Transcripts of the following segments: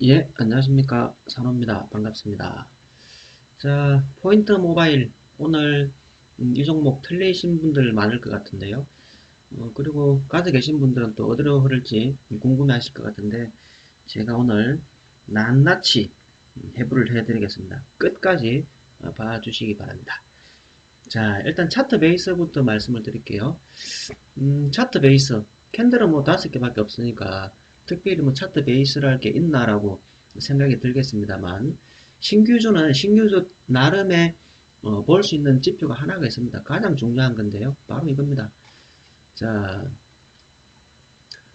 예, 안녕하십니까. 산호입니다. 반갑습니다. 자, 포인트 모바일. 오늘 음, 이 종목 틀리신 분들 많을 것 같은데요. 어, 그리고 가지고 계신 분들은 또 어디로 흐를지 궁금해 하실 것 같은데, 제가 오늘 낱낱이 음, 해부를 해드리겠습니다. 끝까지 어, 봐주시기 바랍니다. 자, 일단 차트 베이스부터 말씀을 드릴게요. 음, 차트 베이스. 캔들은 뭐 다섯 개밖에 없으니까 특별히 뭐 차트 베이스랄 게 있나라고 생각이 들겠습니다만 신규주는 신규주 나름의 어, 볼 수 있는 지표가 하나가 있습니다. 가장 중요한 건데요. 바로 이겁니다. 자,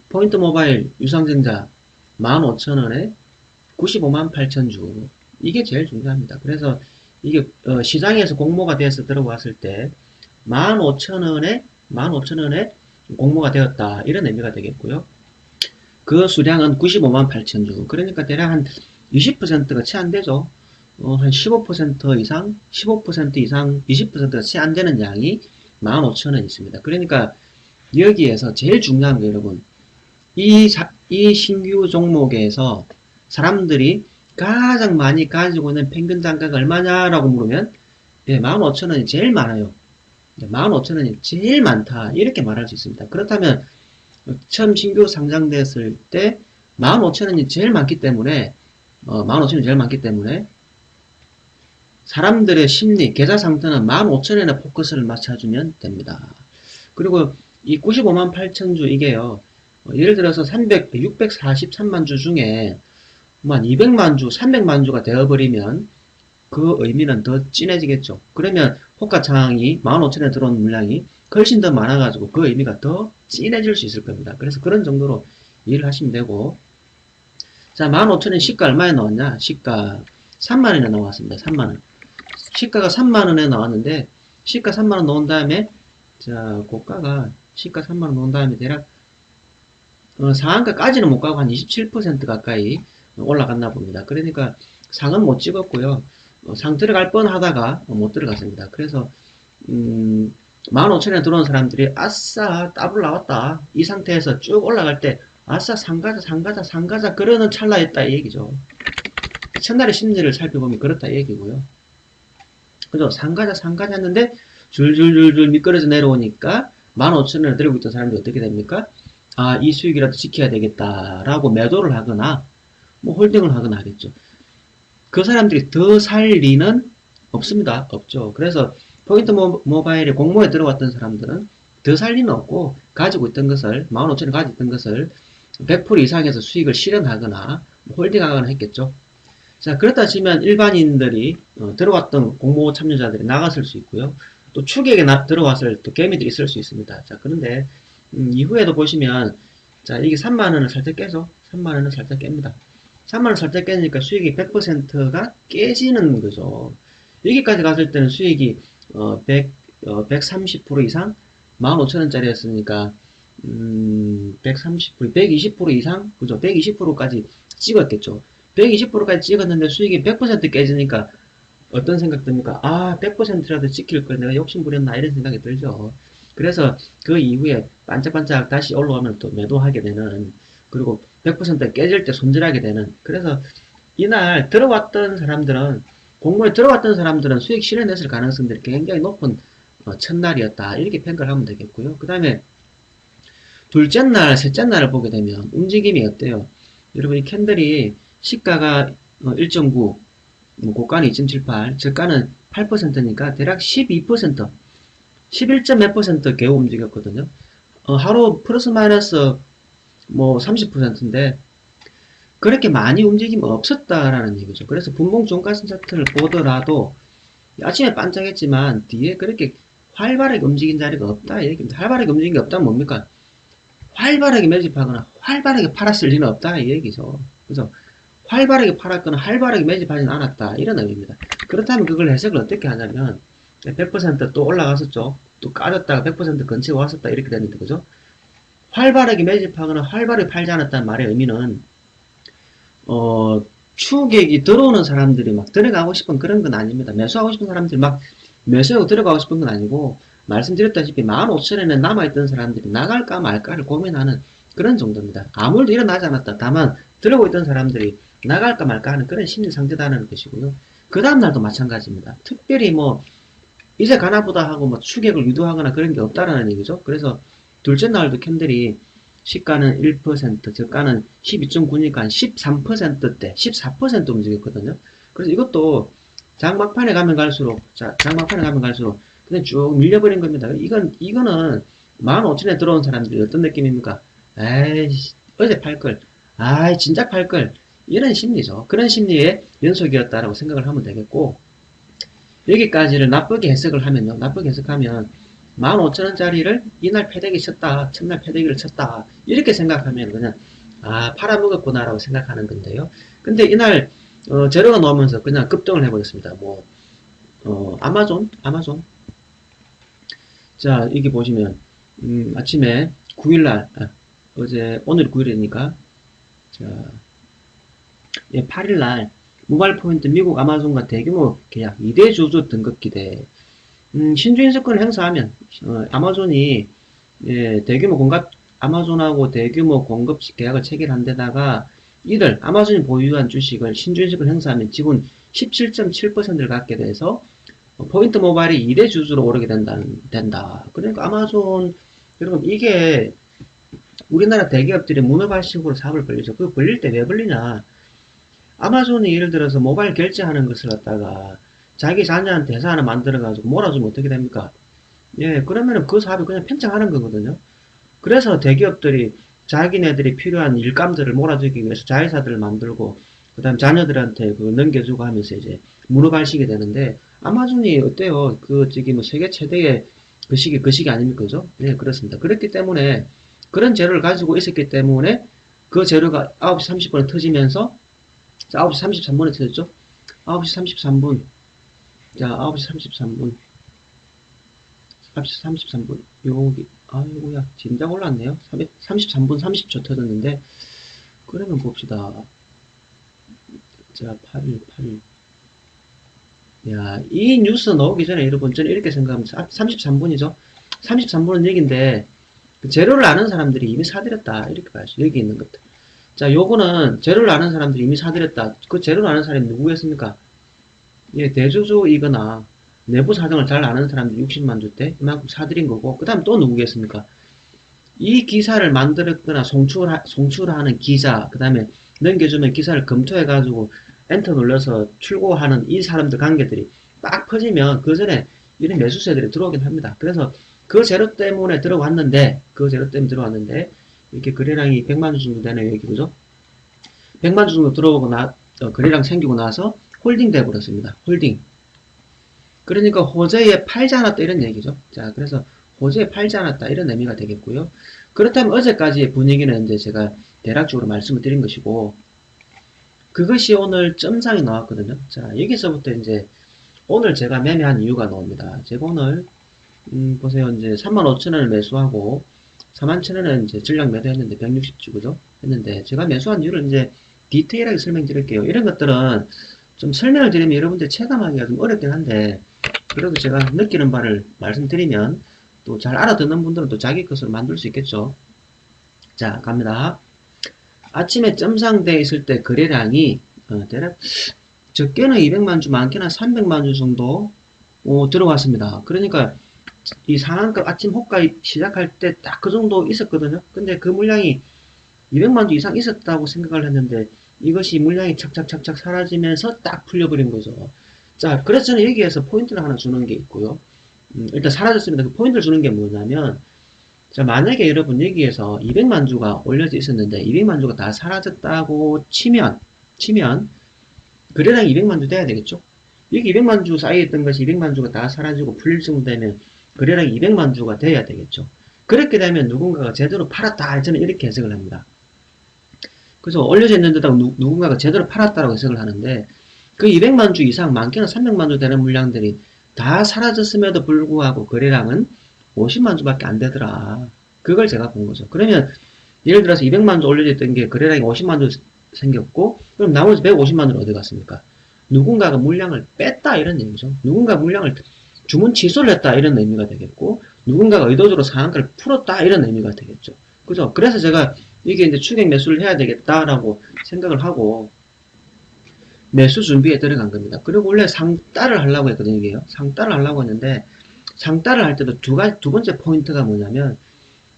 포인트 모바일 유상증자 15,000원에 95만 8천 주 이게 제일 중요합니다. 그래서 이게 어, 시장에서 공모가 돼서 들어왔을 때 15,000원에 15,000원에 공모가 되었다 이런 의미가 되겠고요. 그 수량은 95만 8천 주. 그러니까 대략 한 20%가 채 안 되죠. 어, 한 15% 이상, 15% 이상, 20%가 채 안 되는 양이 15,000원 있습니다. 그러니까 여기에서 제일 중요한 게 여러분, 이, 자- 이 신규 종목에서 사람들이 가장 많이 가지고 있는 평균 단가가 얼마냐라고 물으면, 예, 15,000원이 제일 많아요. 15,000원이 제일 많다. 이렇게 말할 수 있습니다. 그렇다면, 처음 신규 상장됐을 때 15,000원이 제일 많기 때문에 어, 15,000원이 제일 많기 때문에 사람들의 심리, 계좌 상태는 15,000원에 포커스를 맞춰주면 됩니다. 그리고 이 95만 8천 주 이게요. 어, 예를 들어서 300, 643만 주 중에 뭐한 200만 주, 300만 주가 되어버리면 그 의미는 더 진해지겠죠. 그러면 호가창이 15,000원에 들어온 물량이 훨씬 더 많아가지고 그 의미가 더 진해질 수 있을 겁니다. 그래서 그런 정도로 이해를 하시면 되고 자 15,000원 시가 얼마에 나왔냐? 시가 3만원에 나왔습니다. 3만원 시가가 3만원에 나왔는데 시가 3만원 넣은 다음에 자 고가가 시가 3만원 넣은 다음에 대략 어, 상한가까지는 못 가고 한 27% 가까이 올라갔나 봅니다. 그러니까 상은 못 찍었고요. 어, 상 들어갈 뻔 하다가 못 들어갔습니다. 그래서 음, 15,000원에 들어온 사람들이 아싸 더블 나왔다. 이 상태에서 쭉 올라갈 때 아싸 상가자 상가자 상가자 그러는 찰나였다 이 얘기죠. 첫날의 심리를 살펴보면 그렇다 이 얘기고요. 그죠? 상가자 상가자 했는데 줄줄줄줄 미끄러져 내려오니까 15,000원을 들고 있던 사람들이 어떻게 됩니까? 아 이 수익이라도 지켜야 되겠다 라고 매도를 하거나 뭐 홀딩을 하거나 하겠죠 그 사람들이 더 살 리는 없습니다 없죠 그래서 포인트 모, 모바일에 공모에 들어왔던 사람들은 더 살 리는 없고 가지고 있던 것을 15,000원 가지고 있던 것을 100% 이상에서 수익을 실현하거나 홀딩하거나 했겠죠. 자 그렇다 치면 일반인들이 어, 들어왔던 공모 참여자들이 나갔을 수 있고요. 또 추격에 나- 들어왔을 또 개미들이 있을 수 있습니다. 자 그런데 음, 이후에도 보시면 자 이게 3만 원을 살짝 깨죠. 3만 원을 살짝 깹니다. 3만 원 살짝 깨니까 수익이 100%가 깨지는 거죠. 여기까지 갔을 때는 수익이 어, 100, 어, 130% 이상 15,000원짜리였으니까 음, 130%, 120% 이상? 그죠? 120%까지 찍었겠죠. 120%까지 찍었는데 수익이 100% 깨지니까 어떤 생각 듭니까? 아, 100%라도 지킬 걸 내가 욕심 부렸나 이런 생각이 들죠. 그래서 그 이후에 반짝반짝 다시 올라오면 또 매도하게 되는 그리고 100% 깨질 때 손절하게 되는 그래서 이날 들어왔던 사람들은 공모에 들어왔던 사람들은 수익 실현했을 가능성들이 굉장히 높은 어, 첫날이었다 이렇게 평가를 하면 되겠고요. 그 다음에 둘째 날, 셋째 날을 보게 되면 움직임이 어때요? 여러분 이 캔들이 시가가 1.9, 뭐 고가는 2.78, 저가는 8%니까 대략 12%, 11 몇 퍼센트 겨우 움직였거든요. 어, 하루 플러스 마이너스 뭐 30%인데 그렇게 많이 움직임이 없었다라는 얘기죠. 그래서 분봉 종가선 차트를 보더라도 아침에 반짝했지만 뒤에 그렇게 활발하게 움직인 자리가 없다 이 얘기입니다. 활발하게 움직인 게 없다면 뭡니까? 활발하게 매집하거나 활발하게 팔았을 리는 없다 이 얘기죠. 그래서 활발하게 팔았거나 활발하게 매집하진 않았다 이런 의미입니다. 그렇다면 그걸 해석을 어떻게 하냐면 100%또 올라갔었죠. 또 까졌다가 100% 근처에 왔었다 이렇게 되는데 그죠? 활발하게 매집하거나 활발하게 팔지 않았다는 말의 의미는 어 추객이 들어오는 사람들이 막 들어가고 싶은 그런 건 아닙니다. 매수하고 싶은 사람들이 막 매수하고 들어가고 싶은 건 아니고 말씀드렸다시피 15,000원에 남아있던 사람들이 나갈까 말까를 고민하는 그런 정도입니다. 아무 일도 일어나지 않았다. 다만 들어오고 있던 사람들이 나갈까 말까 하는 그런 심리 상태다는 것이고요. 그 다음날도 마찬가지입니다. 특별히 뭐 이제 가나보다 하고 뭐 추격을 유도하거나 그런 게 없다라는 얘기죠. 그래서 둘째 날도 캔들이 시가는 1%, 저가는 12.9니까 한 13%대, 14% 움직였거든요. 그래서 이것도 장막판에 가면 갈수록, 자, 장막판에 가면 갈수록 그냥 쭉 밀려버린 겁니다. 이건, 이거는 15,000에 들어온 사람들이 어떤 느낌입니까? 에이, 어제 팔걸. 아이, 진작 팔걸. 이런 심리죠. 그런 심리의 연속이었다라고 생각을 하면 되겠고, 여기까지를 나쁘게 해석을 하면요. 나쁘게 해석하면 15,000원짜리를 이날 패대기 쳤다. 첫날 패대기를 쳤다. 이렇게 생각하면 그냥 아 팔아먹었구나라고 생각하는 건데요. 근데 이날 어, 재료가 나오면서 그냥 급등을 해버렸습니다. 뭐 어, 아마존 아마존 자 여기 보시면 음, 아침에 9일날 아, 어제 오늘 9일이니까 자 예, 8일날 모바일 포인트 미국 아마존과 대규모 계약 2대 주주 등급 기대 음, 신주인 수권을 행사하면 어, 아마존이 예, 대규모 공급 아마존하고 대규모 공급 계약을 체결한 데다가 이를 아마존이 보유한 주식을 신주인수권 행사하면 지분 17.7%를 갖게 돼서 어, 포인트 모바일이 2대 주주로 오르게 된다, 된다. 그러니까 아마존 여러분 이게 우리나라 대기업들이 문어발식으로 사업을 벌리죠. 그 벌릴 때 왜 벌리냐? 아마존이 예를 들어서 모바일 결제하는 것을 갖다가 자기 자녀한테 회사 하나 만들어가지고 몰아주면 어떻게 됩니까? 예, 그러면은 그 사업이 그냥 팽창하는 거거든요. 그래서 대기업들이 자기네들이 필요한 일감들을 몰아주기 위해서 자회사들을 만들고, 그 다음 자녀들한테 그 넘겨주고 하면서 이제 문어발식이 되는데, 아마존이 어때요? 그, 저기 뭐 세계 최대의 그 시기, 그 시기 아닙니까? 그죠? 네, 그렇습니다. 그렇기 때문에, 그런 재료를 가지고 있었기 때문에, 그 재료가 9시 30분에 터지면서, 자, 9시 33분에 터졌죠? 9시 33분. 자, 9시 33분. 9시 33분. 여기, 아이고야, 진작 올랐네요. 33분 30초 터졌는데, 그러면 봅시다. 자, 8일, 8일. 야, 이 뉴스 나오기 전에 여러분, 저는 이렇게 생각합니다. 33분이죠? 33분은 여기인데, 그 재료를 아는 사람들이 이미 사들였다. 이렇게 봐야죠. 여기 있는 것들. 자, 요거는 재료를 아는 사람들이 이미 사들였다. 그 재료를 아는 사람이 누구였습니까? 예, 대주주이거나 내부 사정을 잘 아는 사람들 60만 주대 이만큼 사들인 거고 그 다음 또 누구겠습니까? 이 기사를 만들었거나 송출, 송출하는 기자 그 다음에 넘겨주면 기사를 검토해 가지고 엔터 눌러서 출고하는 이 사람들 관계들이 딱 퍼지면 그 전에 이런 매수세들이 들어오긴 합니다. 그래서 그 재료 때문에 들어왔는데 그 재료 때문에 들어왔는데 이렇게 거래량이 100만 주 정도 여기 그죠? 100만 주 정도 들어오고 나 어, 거래량 생기고 나서 홀딩 돼 버렸습니다. 홀딩. 그러니까 호재에 팔지 않았다 이런 얘기죠. 자, 그래서 호재에 팔지 않았다 이런 의미가 되겠고요. 그렇다면 어제까지의 분위기는 이제 제가 대략적으로 말씀을 드린 것이고 그것이 오늘 점상이 나왔거든요. 자, 여기서부터 이제 오늘 제가 매매한 이유가 나옵니다. 제가 오늘 음, 보세요. 이제 35,000원을 매수하고 41,000원은 이제 전량 매도했는데 160주 그죠? 했는데 제가 매수한 이유를 이제 디테일하게 설명드릴게요. 이런 것들은 좀 설명을 드리면 여러분들 체감하기가 좀 어렵긴 한데 그래도 제가 느끼는 바를 말씀드리면 또 잘 알아듣는 분들은 또 자기 것으로 만들 수 있겠죠. 자 갑니다. 아침에 점상돼 있을 때 거래량이 어, 대략 적게는 200만 주 많게는 300만 주 정도 어, 들어왔습니다. 그러니까 이 상한가 아침 호가입 시작할 때 딱 그 정도 있었거든요. 근데 그 물량이 200만 주 이상 있었다고 생각을 했는데 이것이 물량이 착착착착 사라지면서 딱 풀려버린 거죠. 자, 그래서 저는 여기에서 포인트를 하나 주는 게 있고요. 음, 일단 사라졌습니다. 그 포인트를 주는 게 뭐냐면, 자, 만약에 여러분 여기에서 200만 주가 올려져 있었는데, 200만 주가 다 사라졌다고 치면, 치면, 거래량 200만 주 돼야 되겠죠? 여기 200만 주 사이에 있던 것이 200만 주가 다 사라지고 풀릴 정도 되면, 거래량 200만 주가 돼야 되겠죠? 그렇게 되면 누군가가 제대로 팔았다. 저는 이렇게 해석을 합니다. 그래서 올려져 있는 데다가 누, 누군가가 제대로 팔았다라고 해석을 하는데 그 200만 주 이상 많게는 300만 주 되는 물량들이 다 사라졌음에도 불구하고 거래량은 50만 주밖에 안 되더라. 그걸 제가 본 거죠. 그러면 예를 들어서 200만 주 올려져 있던 게 거래량이 50만 주 생겼고 그럼 나머지 150만 주는 어디 갔습니까? 누군가가 물량을 뺐다 이런 의미죠. 누군가 물량을 주문 취소를 했다 이런 의미가 되겠고 누군가가 의도적으로 상한가를 풀었다 이런 의미가 되겠죠. 그죠? 그래서 제가 이게 이제 추격 매수를 해야 되겠다라고 생각을 하고 매수 준비에 들어간 겁니다. 그리고 원래 상따를 하려고 했거든요, 이게요. 상따를 하려고 했는데 상따를 할 때도 두 가지 두 번째 포인트가 뭐냐면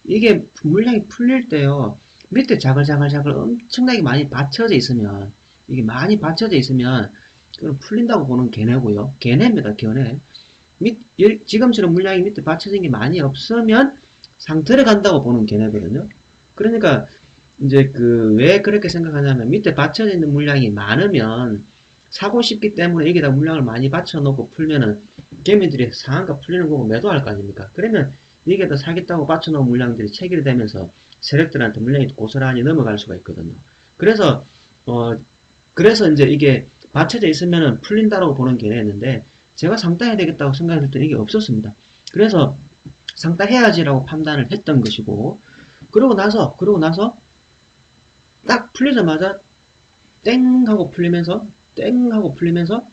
이게 물량이 풀릴 때요. 밑에 자글자글자글 엄청나게 많이 받쳐져 있으면 이게 많이 받쳐져 있으면 그럼 풀린다고 보는 개내고요. 개내입니다, 개내. 밑, 일- 지금처럼 물량이 밑에 받쳐진 게 많이 없으면 상 들어간다고 보는 개내거든요. 그러니까 이제 그 왜 그렇게 생각하냐면 밑에 받쳐져 있는 물량이 많으면 사고 싶기 때문에 여기다 물량을 많이 받쳐놓고 풀면은 개미들이 상한가 풀리는 거고 매도할 거 아닙니까? 그러면 여기에다 사겠다고 받쳐놓은 물량들이 체결이 되면서 세력들한테 물량이 고스란히 넘어갈 수가 있거든요. 그래서 어 그래서 이제 이게 받쳐져 있으면은 풀린다라고 보는 개념인데 제가 상따해야 되겠다고 생각했을 때 이게 없었습니다. 그래서 상따해야지라고 판단을 했던 것이고 그러고 나서 그러고 나서 딱 풀리자마자 땡 하고 풀리면서 땡 하고 풀리면서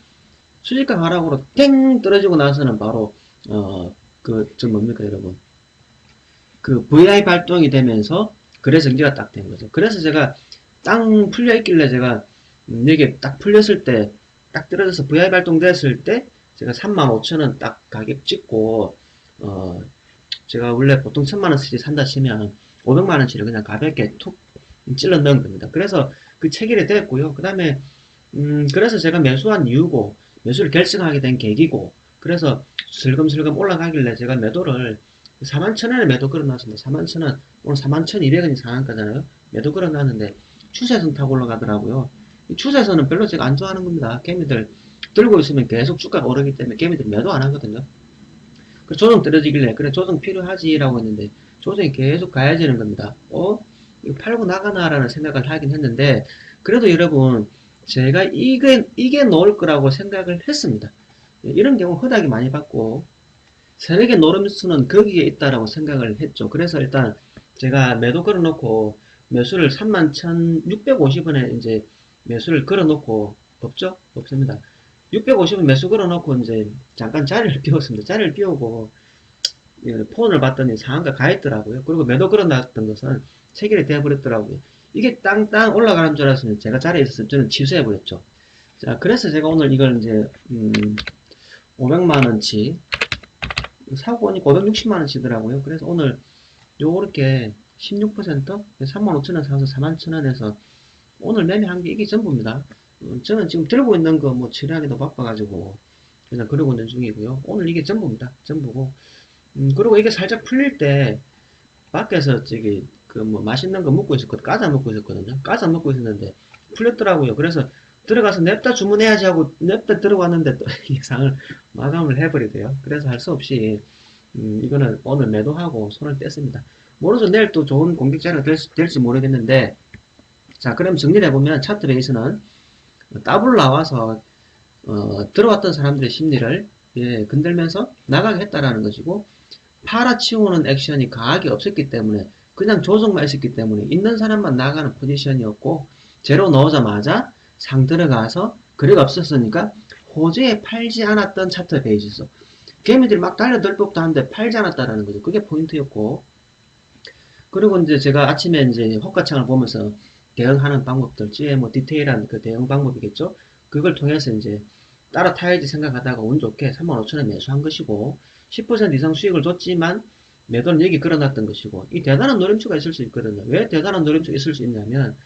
수직각 하락으로 땡 떨어지고 나서는 바로 어 그 저 뭡니까 여러분 그 VI 발동이 되면서 거래 정지가 딱 된 거죠. 그래서 제가 땅 풀려 있길래 제가 음, 여기 딱 풀렸을 때 딱 떨어져서 VI 발동됐을 때 제가 35,000원 딱 가격 찍고 어 제가 원래 보통 1000만원짜리 산다 치면 500만 원치를 그냥 가볍게 툭 찔러 넣은 겁니다. 그래서 그 체결이 됐고요. 그 다음에 음 그래서 제가 매수한 이유고 매수를 결정하게 된 계기고 그래서 슬금슬금 올라가길래 제가 매도를 41,000원에 매도 걸어놨습니다. 41,000원 오늘 41,200원이 상한가잖아요. 매도 걸어놨는데 추세선 타고 올라가더라고요. 이 추세선은 별로 제가 안 좋아하는 겁니다. 개미들 들고 있으면 계속 주가가 오르기 때문에 개미들 매도 안 하거든요. 그 조정 떨어지길래 그래 조정 필요하지라고 했는데 조정이 계속 가야지는 겁니다. 어? 이거 팔고 나가나라는 생각을 하긴 했는데 그래도 여러분 제가 이게 이게 놓을 거라고 생각을 했습니다. 이런 경우 허닥이 많이 받고 세력의 노름수는 거기에 있다라고 생각을 했죠. 그래서 일단 제가 매도 걸어놓고 매수를 31,650원에 이제 매수를 걸어놓고 없죠? 없습니다. 650원 매수 걸어놓고 이제 잠깐 자리를 비웠습니다. 자리를 비우고 예, 폰을 봤더니 상한가 가 있더라고요. 그리고 매도 걸어놨던 것은 체결이 되어버렸더라고요. 이게 땅땅 올라가는 줄 알았으면 제가 자리에 있었으면 저는 취소해버렸죠. 자, 그래서 제가 오늘 이걸 이제, 음, 500만원치, 사고 보니까 560만원치더라고요. 그래서 오늘 요렇게 16% 35,000원 사서 41,000원에서 오늘 매매한 게 이게 전부입니다. 음, 저는 지금 들고 있는 거뭐 처리하기도 바빠가지고 그냥 그러고 있는 중이고요. 오늘 이게 전부입니다. 전부고. 음, 그리고 이게 살짝 풀릴 때 밖에서 저기 그 뭐 맛있는 거 먹고 있었거든. 과자 먹고 있었거든요. 과자 먹고 있었는데 풀렸더라고요. 그래서 들어가서 냅다 주문해야지 하고 냅다 들어갔는데 또 이상을 마감을 해버리대요. 그래서 할 수 없이 음, 이거는 오늘 매도하고 손을 뗐습니다. 모르죠. 내일 또 좋은 공격 자료가 될, 수- 될지 모르겠는데 자 그럼 정리를 해보면 차트 베이스는 더블 나와서 어, 들어왔던 사람들의 심리를 예, 건들면서 나가게 했다라는 것이고 팔아치우는 액션이 강하게 없었기 때문에 그냥 조정만 있었기 때문에 있는 사람만 나가는 포지션이었고 제로 넣어자마자 상 들어가서 거래가 없었으니까 호재에 팔지 않았던 차트 베이스죠. 개미들이 막 달려들 법도 한데 팔지 않았다라는 거죠. 그게 포인트였고 그리고 이제 제가 아침에 이제 호가창을 보면서 대응하는 방법들, 뒤에 뭐 디테일한 그 대응 방법이겠죠. 그걸 통해서 이제 따라 타야지 생각하다가 운 좋게 35,000원 매수한 것이고 10% 이상 수익을 줬지만 매도는 여기 걸어놨던 것이고 이 대단한 노림수가 있을 수 있거든요. 왜 대단한 노림수가 있을 수 있냐면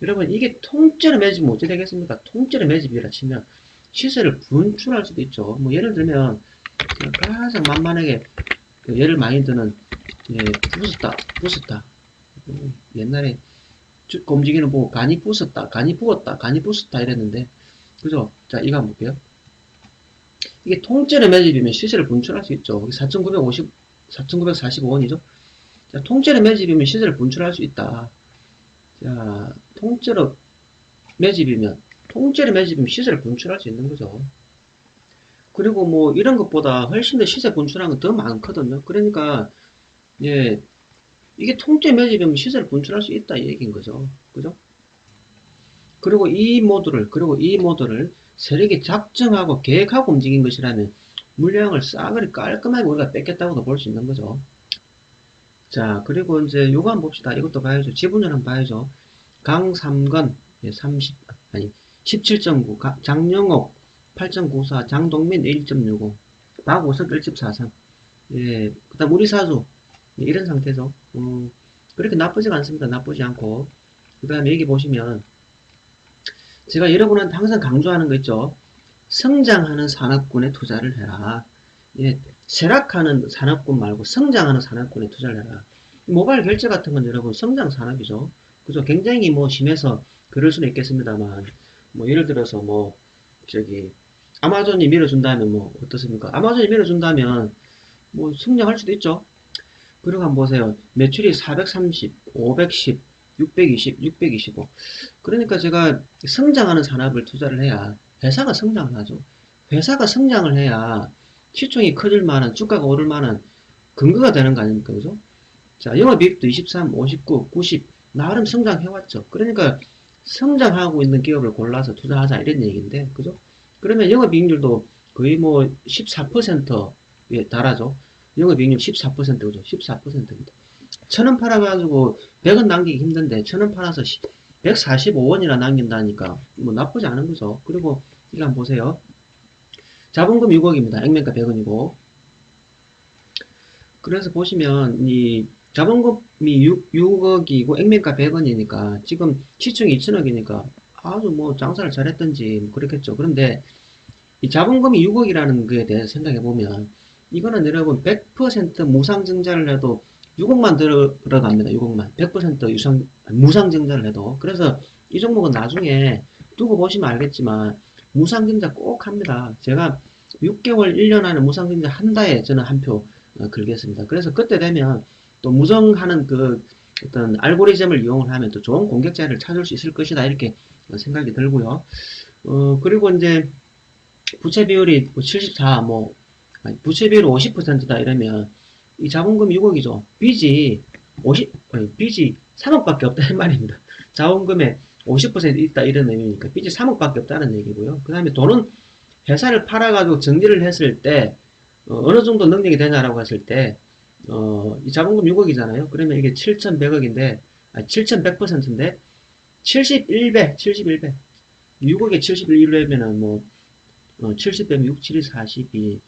여러분 이게 통째로 매집이 어떻게 되겠습니까? 통째로 매집이라 치면 시세를 분출할 수도 있죠. 뭐 예를 들면 가장 만만하게 그 예를 많이 드는 예, 부스타. 음, 옛날에 쭉 움직이는 보고 간이 부었다, 간이 부었다, 간이 부었다 이랬는데 그죠? 자 이거 한번 볼게요. 이게 통째로 매집이면 시세를 분출할 수 있죠. 4,950, 4,945원이죠. 자, 통째로 매집이면 시세를 분출할 수 있다. 자, 통째로 매집이면, 통째로 매집이면 시세를 분출할 수 있는 거죠. 그리고 뭐, 이런 것보다 훨씬 더 시세 분출한 건더 많거든요. 그러니까, 예, 이게 통째 매집이면 시세를 분출할 수 있다, 이 얘기인 거죠. 그죠? 그리고 이 모드를, 그리고 이 모드를 세력이 작정하고 계획하고 움직인 것이라면, 물량을 싸그리 깔끔하게 우리가 뺏겼다고도 볼 수 있는 거죠. 자, 그리고 이제 요거 한번 봅시다. 이것도 봐야죠. 지분율 한번 봐야죠. 강삼건, 예, 30, 아니, 17.9, 가- 장영옥 8.94, 장동민 1.65, 박우석 1.43. 예, 그 다음 우리 사수. 예, 이런 상태죠. 음, 그렇게 나쁘지가 않습니다. 나쁘지 않고. 그 다음에 여기 보시면, 제가 여러분한테 항상 강조하는 거 있죠. 성장하는 산업군에 투자를 해라. 예, 쇠락하는 산업군 말고 성장하는 산업군에 투자를 해라. 모바일 결제 같은 건 여러분 성장 산업이죠. 그죠? 굉장히 뭐 심해서 그럴 수는 있겠습니다만, 뭐 예를 들어서 뭐 저기 아마존이 밀어준다면 뭐 어떻습니까? 아마존이 밀어준다면 뭐 성장할 수도 있죠. 그리고 한번 보세요. 매출이 430, 510, 620, 625. 그러니까 제가 성장하는 산업을 투자를 해야 회사가 성장을 하죠. 회사가 성장을 해야 시총이 커질 만한, 주가가 오를 만한 근거가 되는 거 아닙니까? 그죠? 자, 영업이익도 23, 59, 90, 나름 성장해왔죠. 그러니까 성장하고 있는 기업을 골라서 투자하자 이런 얘기인데, 그죠? 그러면 영업이익률도 거의 뭐 14%에 달하죠. 영업이익률 14% 그죠? 14%입니다. 천 원 팔아가지고 100원 남기기 힘든데 천 원 팔아서 145원이나 남긴다니까 뭐 나쁘지 않은 거죠. 그리고 이거 한번 보세요. 자본금 6억입니다. 액면가 100원이고. 그래서 보시면 이 자본금이 6, 6억이고 액면가 100원이니까 지금 시총이 2천억이니까 아주 뭐 장사를 잘했던지 뭐 그렇겠죠. 그런데 이 자본금이 6억이라는 거에 대해서 생각해 보면 이거는 여러분 100% 무상증자를 해도 6억만 들어갑니다. 6억만. 100% 유상, 무상증자를 해도. 그래서 이 종목은 나중에 두고 보시면 알겠지만 무상증자 꼭 합니다. 제가 6개월, 1년 안에 무상증자 한다에 저는 한 표 걸겠습니다. 그래서 그때 되면 또 무성하는 그 어떤 알고리즘을 이용을 하면 또 좋은 공격자를 찾을 수 있을 것이다. 이렇게 생각이 들고요. 어, 그리고 이제 부채 비율이 74, 뭐, 아니, 부채 비율이 50%다 이러면 이 자본금 6억이죠. 빚이 50, 아니, 빚이 3억밖에 없다는 말입니다. 자본금의 50% 있다 이런 의미니까 빚이 3억밖에 없다는 얘기고요. 그 다음에 돈은 회사를 팔아가지고 정리를 했을 때 어, 느 정도 능력이 되냐라고 했을 때 어, 이 자본금 6억이잖아요. 그러면 이게 7,100억인데 아, 7,100%인데 71배, 71배. 6억에 71배면은 뭐 어, 70배면 6, 7, 42,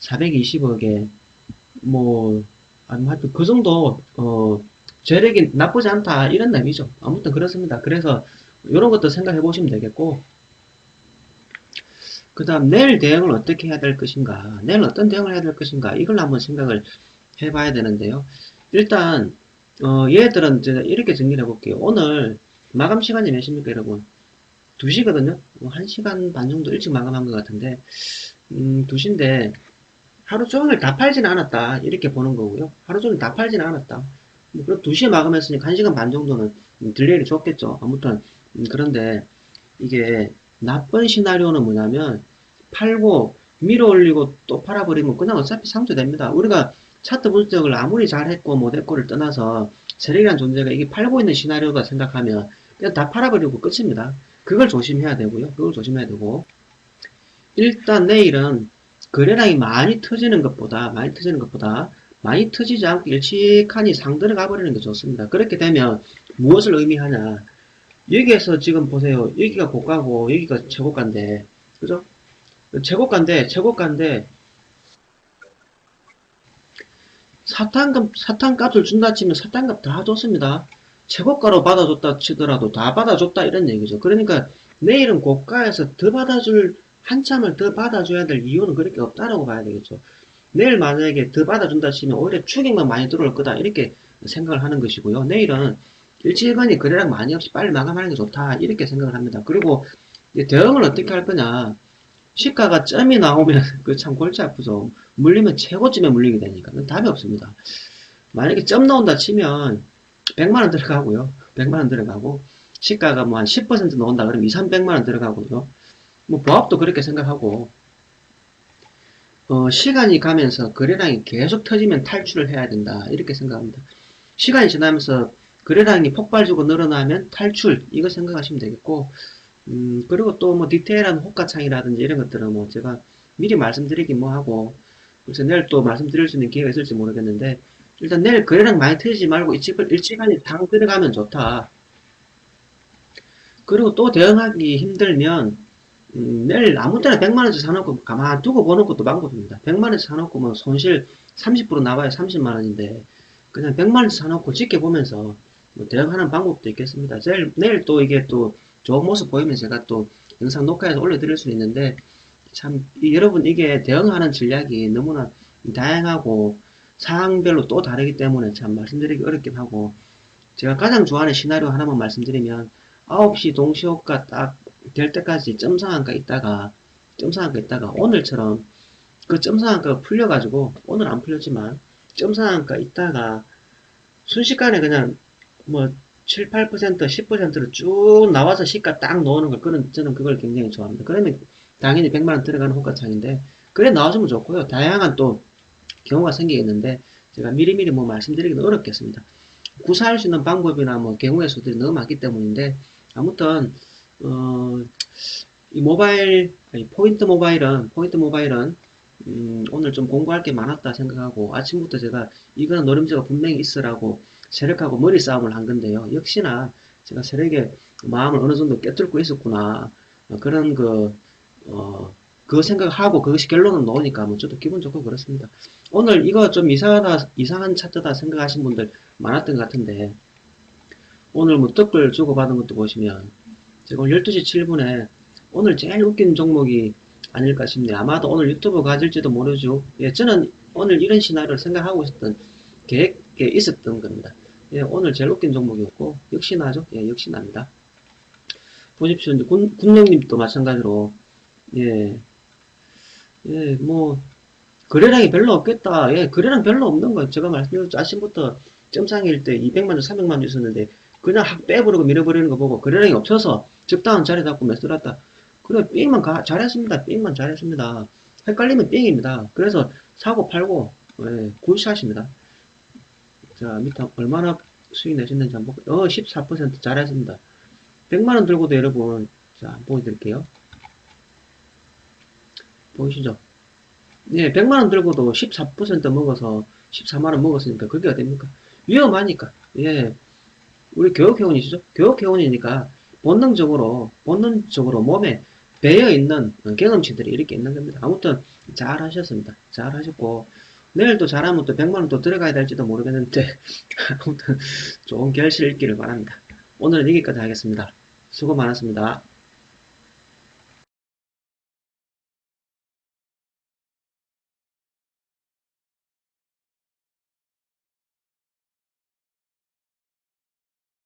420억에 뭐 아니 뭐 하여튼 그 정도 어 재력이 나쁘지 않다 이런 의미죠. 아무튼 그렇습니다. 그래서 이런 것도 생각해 보시면 되겠고 그 다음 내일 대응을 어떻게 해야 될 것인가 내일 어떤 대응을 해야 될 것인가 이걸 한번 생각을 해 봐야 되는데요. 일단 어 얘들은 제가 이렇게 정리를 해 볼게요. 오늘 마감 시간이 몇십니까 여러분? 2시거든요. 1시간 반 정도 일찍 마감한 것 같은데 음 2시인데 하루 종일 다 팔지는 않았다. 이렇게 보는 거고요. 하루 종일 다 팔지는 않았다. 뭐 그럼 2시에 마감했으니까 1시간 반 정도는 음, 딜레이를 줬겠죠. 아무튼 음, 그런데 이게 나쁜 시나리오는 뭐냐면 팔고 밀어 올리고 또 팔아버리면 그냥 어차피 상쇄됩니다. 우리가 차트 분석을 아무리 잘했고 못했고를 떠나서 세력이라는 존재가 이게 팔고 있는 시나리오다 생각하면 그냥 다 팔아버리고 끝입니다. 그걸 조심해야 되고요. 그걸 조심해야 되고 일단 내일은 거래량이 많이 터지는 것보다 많이 터지는 것보다 많이 터지지 않고 일찍하니 상 들어가 버리는 게 좋습니다. 그렇게 되면 무엇을 의미하냐? 여기에서 지금 보세요. 여기가 고가고 여기가 최고가인데 그죠? 최고가인데 최고가인데 사탕금 사탕값을 준다 치면 사탕값 다 줬습니다. 최고가로 받아줬다 치더라도 다 받아줬다 이런 얘기죠. 그러니까 내일은 고가에서 더 받아줄 한참을 더 받아줘야 될 이유는 그렇게 없다라고 봐야 되겠죠. 내일 만약에 더 받아준다 치면 오히려 추격만 많이 들어올 거다 이렇게 생각을 하는 것이고요. 내일은 일찌감치 거래량 많이 없이 빨리 마감하는 게 좋다 이렇게 생각을 합니다. 그리고 대응을 어떻게 할 거냐 시가가 점이 나오면 그 참 골치 아프죠. 물리면 최고점에 물리게 되니까 답이 없습니다. 만약에 점 나온다 치면 100만원 들어가고요. 100만원 들어가고 시가가 뭐 한 10% 나온다 그러면 2, 300만원 들어가고요. 뭐 보합도 그렇게 생각하고 어, 시간이 가면서 거래량이 계속 터지면 탈출을 해야 된다 이렇게 생각합니다. 시간이 지나면서 거래량이 폭발적으로 늘어나면 탈출 이거 생각하시면 되겠고 음, 그리고 또 뭐 디테일한 호가창이라든지 이런 것들은 뭐 제가 미리 말씀드리긴 뭐 하고 그래서 내일 또 말씀드릴 수 있는 기회가 있을지 모르겠는데 일단 내일 거래량 많이 터지지 말고 일찌감치 당 들어가면 좋다. 그리고 또 대응하기 힘들면 음, 내일 아무 때나 100만원씩 사놓고 가만 두고 보는 것도 방법입니다. 100만원씩 사놓고 뭐 손실 30% 나와야 30만원인데 그냥 100만원씩 사놓고 지켜보면서 뭐 대응하는 방법도 있겠습니다. 내일, 내일 또 이게 또 좋은 모습 보이면 제가 또 영상 녹화해서 올려드릴 수 있는데 참 이- 여러분 이게 대응하는 전략이 너무나 다양하고 상황별로 또 다르기 때문에 참 말씀드리기 어렵긴 하고 제가 가장 좋아하는 시나리오 하나만 말씀드리면 9시 동시호가 딱 될 때까지 점상한가 있다가 점상한가 있다가 오늘처럼 그 점상한가가 풀려가지고 오늘 안 풀렸지만 점상한가 있다가 순식간에 그냥 뭐 7, 8%, 10%를 쭉 나와서 시가 딱 넣는 걸 그런 저는 그걸 굉장히 좋아합니다. 그러면 당연히 100만 원 들어가는 호가창인데 그래 나와주면 좋고요. 다양한 또 경우가 생기겠는데 제가 미리미리 뭐 말씀드리기는 어렵겠습니다. 구사할 수 있는 방법이나 뭐 경우의 수들이 너무 많기 때문인데 아무튼 어, 이 모바일 아니, 포인트 모바일은 포인트 모바일은 음, 오늘 좀 공부할 게 많았다 생각하고 아침부터 제가 이거는 노림수가 분명히 있으라고 세력하고 머리 싸움을 한 건데요. 역시나 제가 세력의 마음을 어느 정도 꿰뚫고 있었구나 어, 그런 그 어, 그 생각하고 그것이 결론은 나오니까 뭐 저도 기분 좋고 그렇습니다. 오늘 이거 좀 이상하다, 이상한 차트다 생각하신 분들 많았던 것 같은데, 오늘 뭐 댓글 주고받은 것도 보시면, 오늘 12시 7분에 오늘 제일 웃긴 종목이 아닐까 싶네요. 아마도 오늘 유튜브 가질지도 모르죠. 예, 저는 오늘 이런 시나리오를 생각하고 있었던 계획에 있었던 겁니다. 예, 오늘 제일 웃긴 종목이었고, 역시나죠? 예, 역시나입니다. 보십시오. 이제 군, 군령님도 마찬가지로, 예, 예, 뭐, 거래량이 별로 없겠다. 예, 거래량 별로 없는 거예요. 제가 말씀드렸죠. 아침부터 점상일 때 200만 주, 300만 주 있었는데, 그냥 확 빼버리고 밀어버리는 거 보고 거래량이 없어서 적당한 자리 잡고 매수했다. 그래, 삥만 가, 잘했습니다. 삥만 잘했습니다. 헷갈리면 삥입니다. 그래서 사고 팔고, 예, 굿샷입니다. 자, 밑에 얼마나 수익 내셨는지 한번 볼게요. 어, 14% 잘했습니다. 100만원 들고도 여러분, 자, 보여드릴게요. 보이시죠? 예, 100만원 들고도 14% 먹어서 14만원 먹었으니까 그게 어딥니까? 위험하니까. 예. 우리 교육회원이시죠? 교육회원이니까 본능적으로, 본능적으로 몸에 배어 있는 경험치들이 이렇게 있는 겁니다. 아무튼 잘 하셨습니다. 잘 하셨고, 내일 또 잘하면 또 100만원 또 들어가야 될지도 모르겠는데, 아무튼 좋은 결실 있기를 바랍니다. 오늘은 여기까지 하겠습니다. 수고 많았습니다.